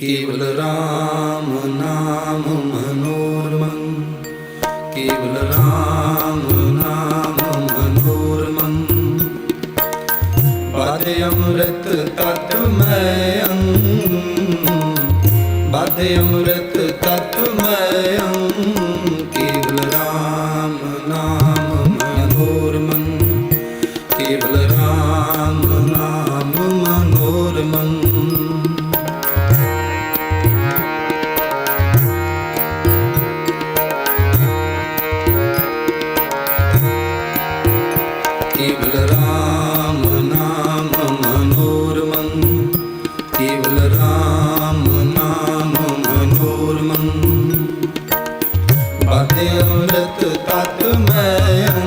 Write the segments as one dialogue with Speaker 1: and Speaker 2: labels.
Speaker 1: ਕੇਵਲ RAM ਨਾਮ ਮਨੋਰਮੰ। ਕੇਵਲ RAM ਨਾਮ ਮਨੋਰਮੰ। ਬਾਦ ਅੰਮ੍ਰਿਤ ਤਤ ਮੈਂ ਅੰਗ। ਬਾਦ ਅੰਮ੍ਰਿਤ ਨਾਮ ਨਾਮ ਮਨੋਰਮਨ ਬਤੇ ਅੰਮ੍ਰਿਤ ਤਤ ਮੈਂ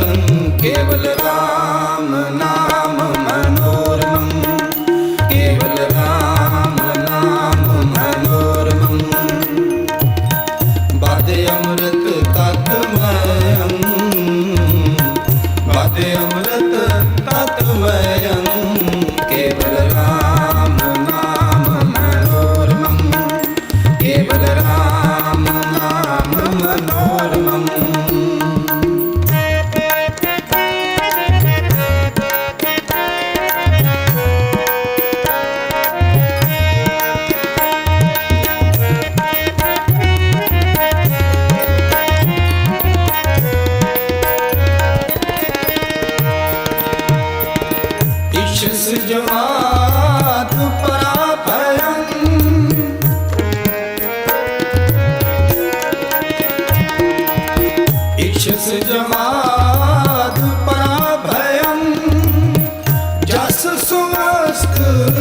Speaker 1: रतन केवल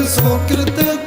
Speaker 1: sou cretino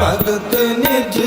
Speaker 1: ਭਗਤ ਨਿਜ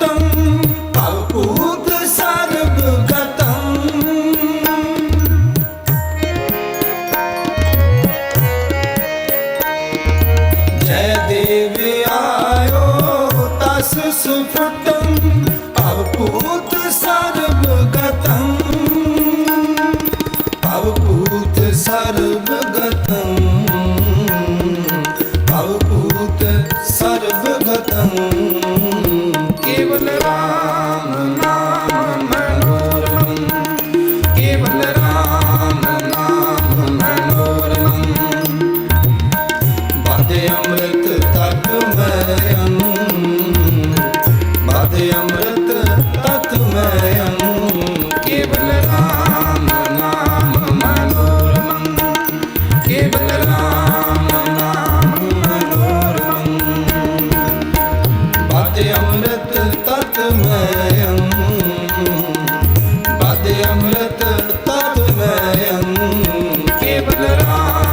Speaker 1: tongue. ਅੰਮ੍ਰਿਤ ਤਤ ਮੈਂ ਅਨੂ ਕੇਵਲ ਰਾਮ ਨਾਮ ਮਨੋਰ ਮਨ ਕੇਵਲ ਰਾਮ ਨਾਮ ਮਨੋਰ ਮਨ ਬਾਦ ਅੰਮ੍ਰਿਤ ਤਤ ਮੈਂ ਅਨੂ ਬਾਦ ਅੰਮ੍ਰਿਤ ਤਤ ਮੈਂ ਅਨੂ ਕੇਵਲ ਰਾਮ